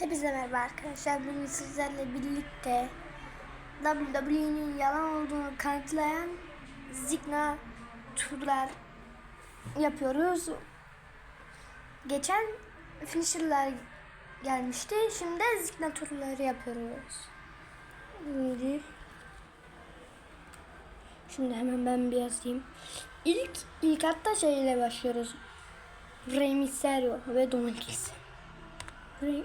Hepinize merhaba arkadaşlar. Bugün sizlerle birlikte WWE'nin yalan olduğunu kanıtlayan Zigna turlar yapıyoruz. Geçen finisher'lar gelmişti. Şimdi de Zigna turları yapıyoruz. Şimdi, şimdi hemen ben bir yazayım. İlk ilk hatta şeyle başlıyoruz. Rey Mysterio ve Dominic's. Rey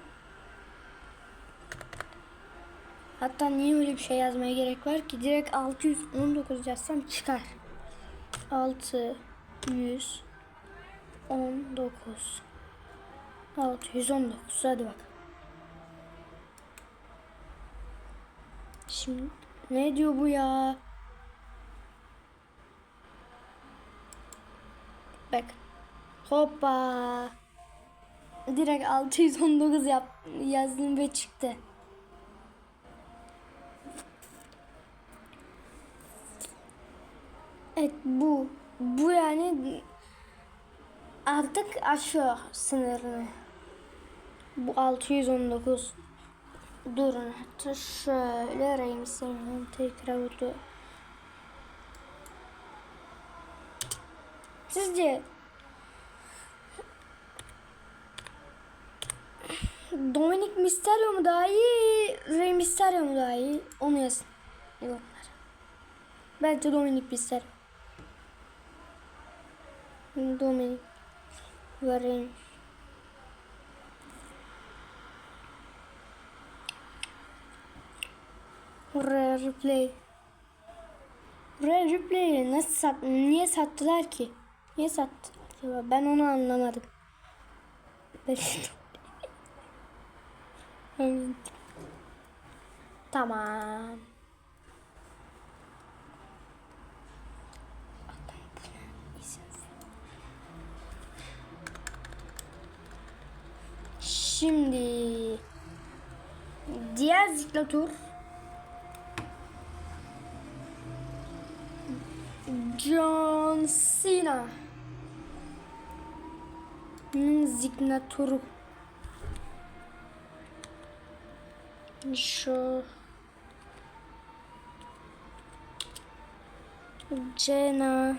Hatta niye öyle bir şey yazmaya gerek var ki? Direkt 619 yazsam çıkar. 619 619 hadi bak. Şimdi ne diyor bu ya? Bak. Hoppa. Direkt 619 yap yazdım ve çıktı. Evet bu. Bu yani artık aşıyor sınırını. Bu 619. Durun hatta şöyle Reims'in tekrar oldu. Sizce Dominic Mysterio mu daha iyi, Rey Mysterio mu daha iyi? Onu yazın. Yorumlar. Bence Dominic Mysterio. Dominic Varın. Rare replay. Rare replay'i nasıl sat niye sattılar ki? Niye sattı? acaba? Ben onu anlamadım. Tamam. Şimdi diğer ziklatör John Cena zignaturu şu Cena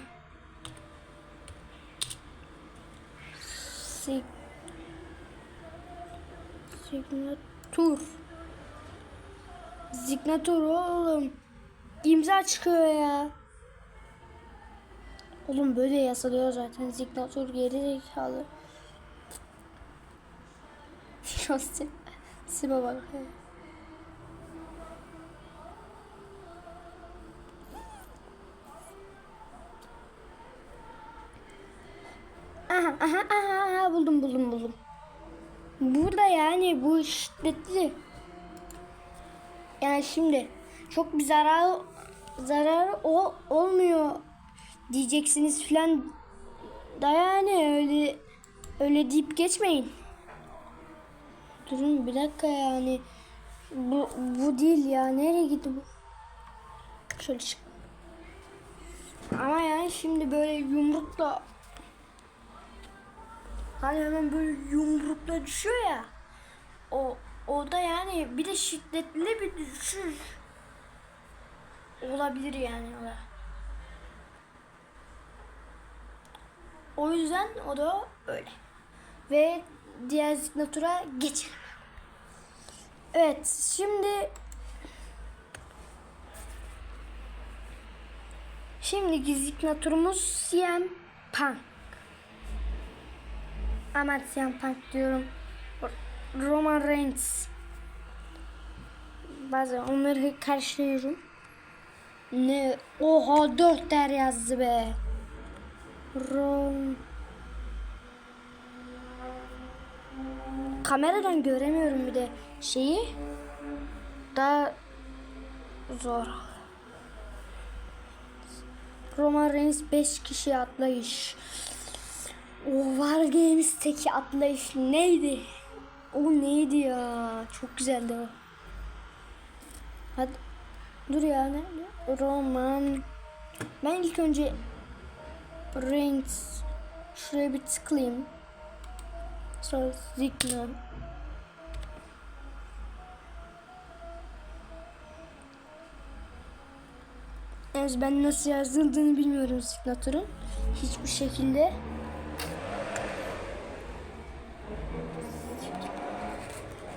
Sig Signatur. Signatur oğlum. İmza çıkıyor ya. Oğlum böyle yazılıyor zaten. Signatur geri zekalı. Şosi. Siba bak. Yani bu şiddetli. Yani şimdi çok bir zarar zarar o olmuyor diyeceksiniz filan da yani öyle öyle deyip geçmeyin. Durun bir dakika yani bu bu değil ya nereye gitti bu? Şöyle çık. Ama yani şimdi böyle yumrukla Hani hemen böyle yumrukla düşüyor ya. O o da yani bir de şiddetli bir düşüş olabilir yani o da. O yüzden o da öyle. Ve diğer zignatura geçelim. Evet şimdi Şimdiki zignaturumuz CM Punk. Aman CM Punk diyorum. Roman Reigns. Bazen onları karşılıyorum. Ne? Oha dört der yazdı be. Rom. Kameradan göremiyorum bir de şeyi. Daha zor. Roman Reigns 5 kişi atlayış. O War Games'teki atlayış neydi? O neydi ya? Çok güzeldi o. Hadi. Dur ya ne? Roman. Ben ilk önce Brains. Şuraya bir tıklayayım. Sonra Zigna. Evet ben nasıl yazıldığını bilmiyorum signatürün. Hiçbir şekilde.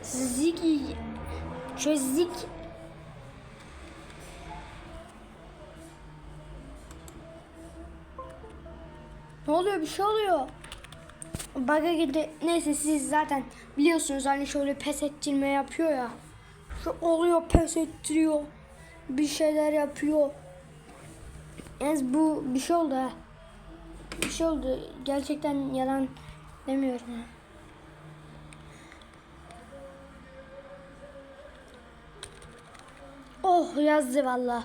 Zig Şöyle zig Ne oluyor? Bir şey oluyor. Bug'a girdi. Neyse siz zaten biliyorsunuz hani şöyle pes ettirme yapıyor ya. Şu oluyor pes ettiriyor. Bir şeyler yapıyor. Yalnız bu bir şey oldu ha. Bir şey oldu. Gerçekten yalan demiyorum Oh yazdı valla.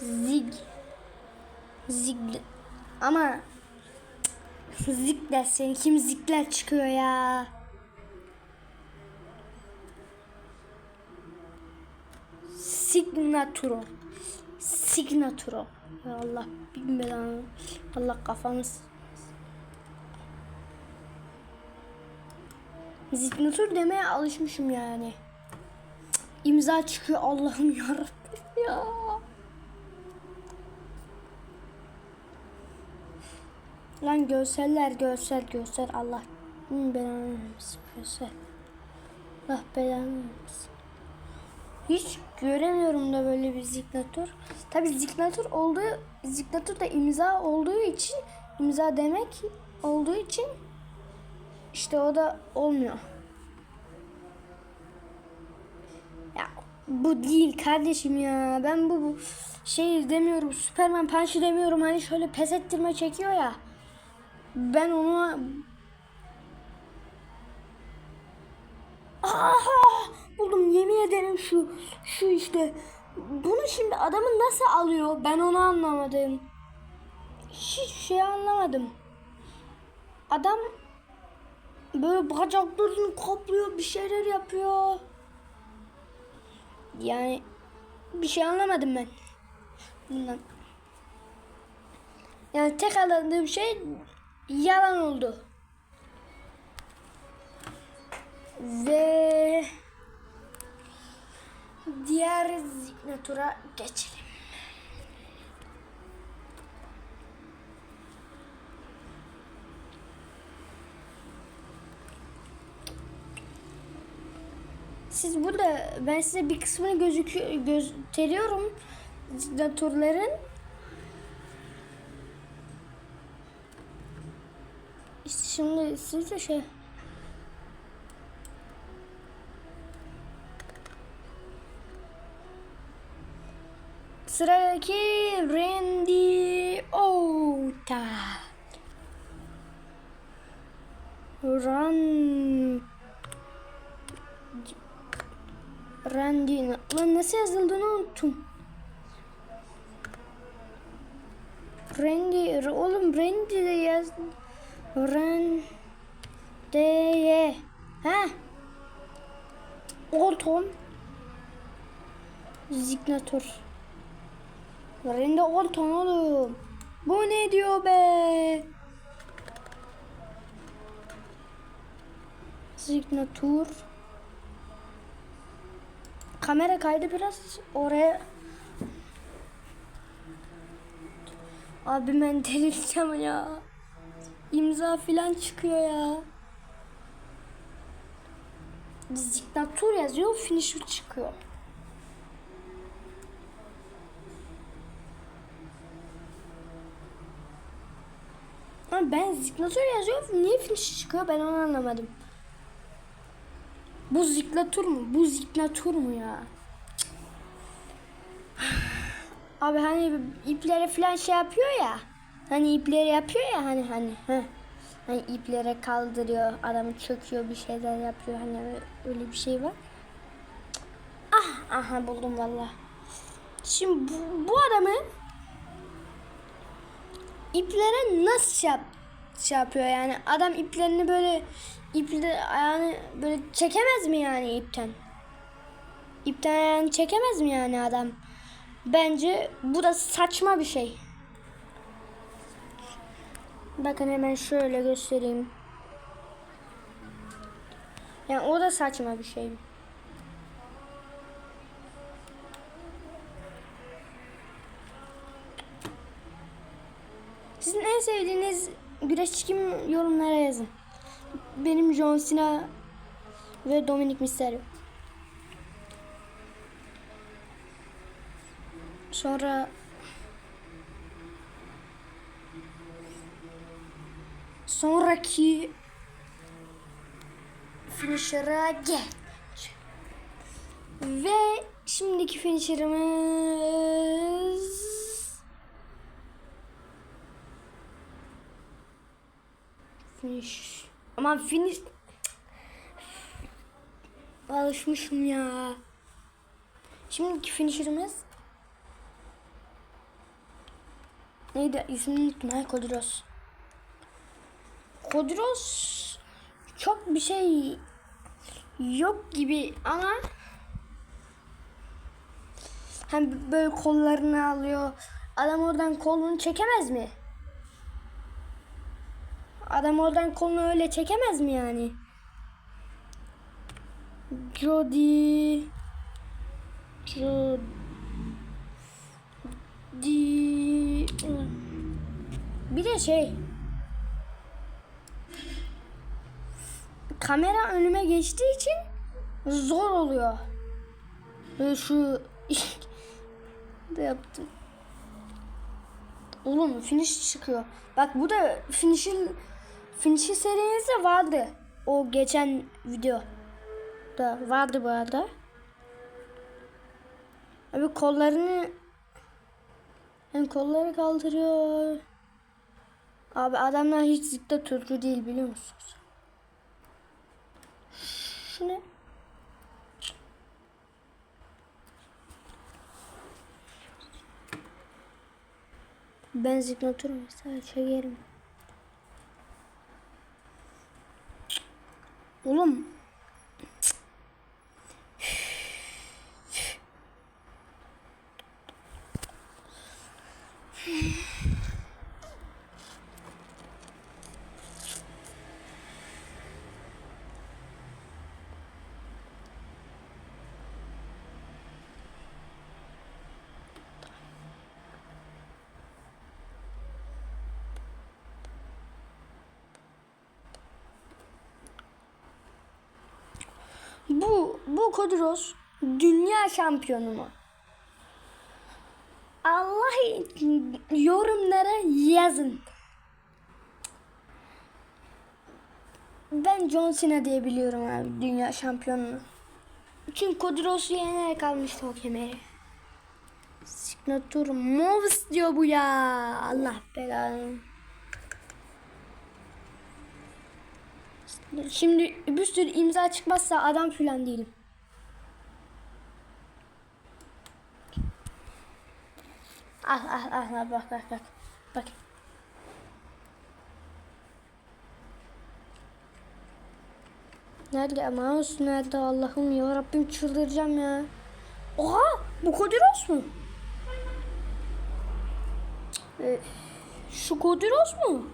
Zig. Zig. Ama zikler seni kim zikler çıkıyor ya. Signaturo. Signaturo. Ya Allah bilmeden Allah kafamız. Signatur demeye alışmışım yani. İmza çıkıyor Allah'ım yarabbim ya. Lan görseller görsel görsel Allah belanı vermesin görsel. Allah belanı vermesin. Hiç göremiyorum da böyle bir ziknatör. Tabi ziknatör olduğu, ziknatör da imza olduğu için, imza demek olduğu için işte o da olmuyor. Ya bu değil kardeşim ya. Ben bu, bu şey demiyorum. Superman Punch'ı demiyorum. Hani şöyle pes ettirme çekiyor ya. Ben onu Aha! Buldum yemin ederim şu şu işte. Bunu şimdi adamın nasıl alıyor? Ben onu anlamadım. Hiçbir şey anlamadım. Adam böyle bacaklarını kaplıyor, bir şeyler yapıyor. Yani bir şey anlamadım ben. Bundan. Yani tek anladığım şey yalan oldu. Ve diğer signatura geçelim. Siz burada ben size bir kısmını gözüküyor gösteriyorum signaturların. İşte şimdi siz de şey Sıradaki Randy Orta. Ran Randy lan nasıl yazıldığını unuttum. Randy oğlum Randy de yaz. Ran D ha? Orton Zignatör Randy Orton oğlum. Bu ne diyor be? Signatur Kamera kaydı biraz oraya. Abi ben delireceğim ya. İmza filan çıkıyor ya. Signatur yazıyor finisher çıkıyor. Ama ben signatur yazıyor niye finish çıkıyor ben onu anlamadım. Bu ziklatur mu? Bu ziklatur mu ya? Abi hani iplere falan şey yapıyor ya. Hani ipleri yapıyor ya hani hani. Heh. Hani iplere kaldırıyor, adamı çöküyor, bir şeyler yapıyor. Hani öyle bir şey var. Ah, aha buldum valla. Şimdi bu, bu adamı iplere nasıl şey, yap, şey yapıyor yani. Adam iplerini böyle iple ayağını böyle çekemez mi yani ipten? İpten ayağını çekemez mi yani adam? Bence bu da saçma bir şey. Bakın hemen şöyle göstereyim. Yani o da saçma bir şey. Sizin en sevdiğiniz güreşçi kim yorumlara yazın. Benim John Cena ve Dominic Mysterio. Sonra sonraki finisher'a geç. Ve şimdiki finisher'ımız finish. Aman finish. Alışmışım ya. Şimdiki finisher'ımız neydi? İsmini unuttum. Ha, Kodros. Kodros çok bir şey yok gibi ama hem böyle kollarını alıyor. Adam oradan kolunu çekemez mi? Adam oradan kolunu öyle çekemez mi yani? Jody Jody bir de şey kamera önüme geçtiği için zor oluyor. Böyle şu da yaptım. Oğlum finish çıkıyor. Bak bu da finish'in finish'in serimizde vardı. O geçen video da vardı bu arada. Abi kollarını hem kolları kaldırıyor. Abi adamlar hiç diktatörcü değil biliyor musunuz? Şu ne? Ben ziknatörüm mesela çekerim. Oğlum. Bu bu Kodros dünya şampiyonu mu? Allah yorumlara yazın. Ben John Cena diye biliyorum abi dünya şampiyonunu. Çünkü Kodros'u yenerek almıştı o kemeri. Signature Moves diyor bu ya. Allah belanı. Şimdi bir sürü imza çıkmazsa adam filan değilim. Al al al al bak bak bak. Bak. Nerede mouse nerede Allah'ım ya Rabbim çıldıracağım ya. Oha bu Kodiros mu? Ee, şu Kodiros mu?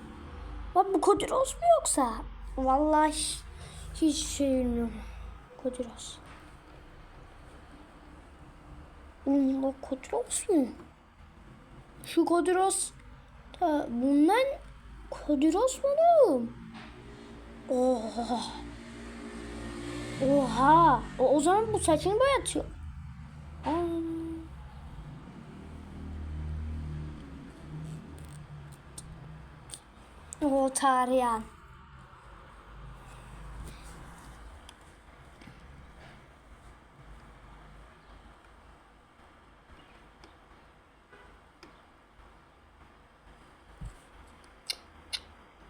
Bak bu Kodiros mu yoksa? Vallahi hiç şey bilmiyorum. Kodiros. Oğlum bu Kodiros mu? Şu Kodiros da bundan Kodiros mu oğlum? Oha. Oha. O, o zaman bu saçını boyatıyor. Aa. O tarihan.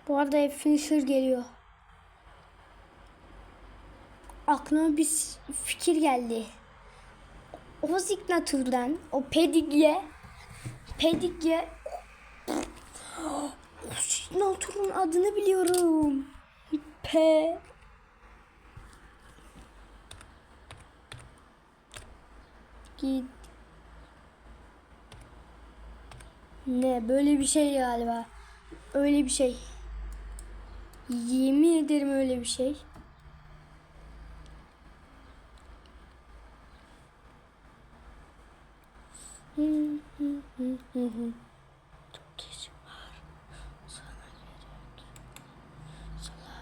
Bu arada hep finisher geliyor. Aklıma bir fikir geldi. O signatürden, o pedigye, pedigye, o signatürün adını biliyorum. P Git. Ne böyle bir şey galiba. Öyle bir şey. Yemin ederim öyle bir şey. Çok geç var. Sana gerek. Sana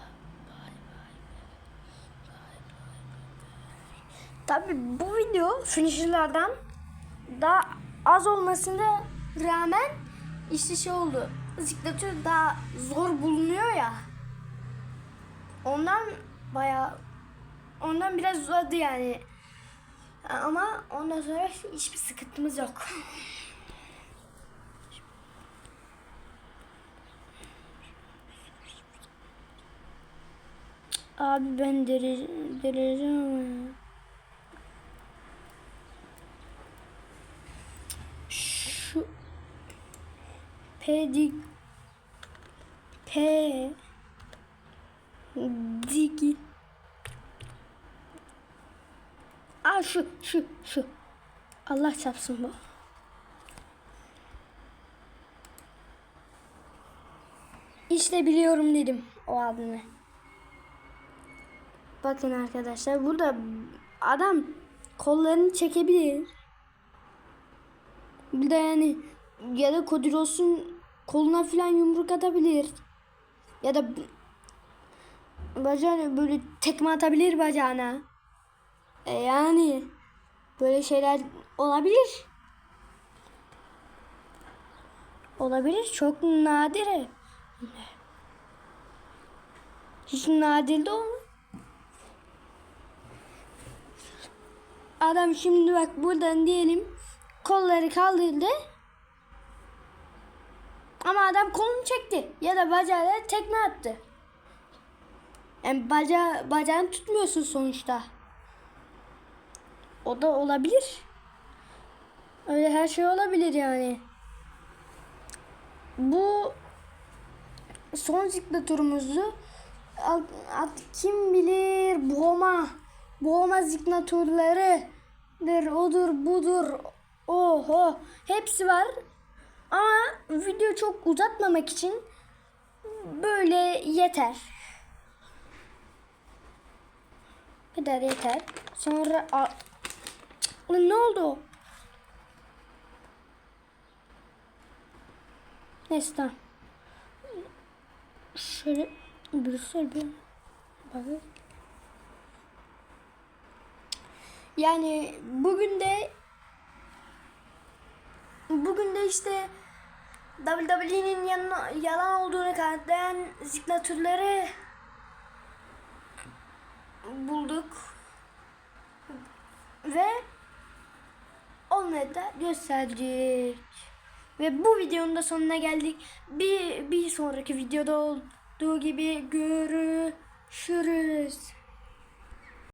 bay bay. Bay bay. Tabi bu video finisherlardan daha az olmasına rağmen işte şey oldu. Ziklatör daha zor bulunuyor ya. Ondan bayağı ondan biraz uzadı yani. Ama ondan sonra hiçbir sıkıntımız yok. Abi ben derece, derece Şu Pedik P Digi Aa şu şu şu Allah çarpsın bu. İşte biliyorum dedim o adını. Bakın arkadaşlar burada adam kollarını çekebilir. Bir de yani ya da Kodiros'un koluna falan yumruk atabilir. Ya da bacağına böyle tekme atabilir bacağına. E yani böyle şeyler olabilir. Olabilir. Çok nadir. Hiç nadir de olmaz. Adam şimdi bak buradan diyelim kolları kaldırdı. Ama adam kolunu çekti ya da bacağıyla tekme attı. Yani baca, bacağını tutmuyorsun sonuçta. O da olabilir. Öyle her şey olabilir yani. Bu son alt, alt- kim bilir boğma boğma ziklatörleri odur budur oho hepsi var ama video çok uzatmamak için böyle yeter. Bu kadar yeter. Sonra a- Lan ne oldu? Neyse tamam. Şöyle Brüssel bir bakın. Yani bugün de bugün de işte WWE'nin yalan olduğunu kanıtlayan ziklatörleri bulduk ve onları da gösterdik. Ve bu videonun da sonuna geldik. Bir, bir sonraki videoda olduğu gibi görüşürüz.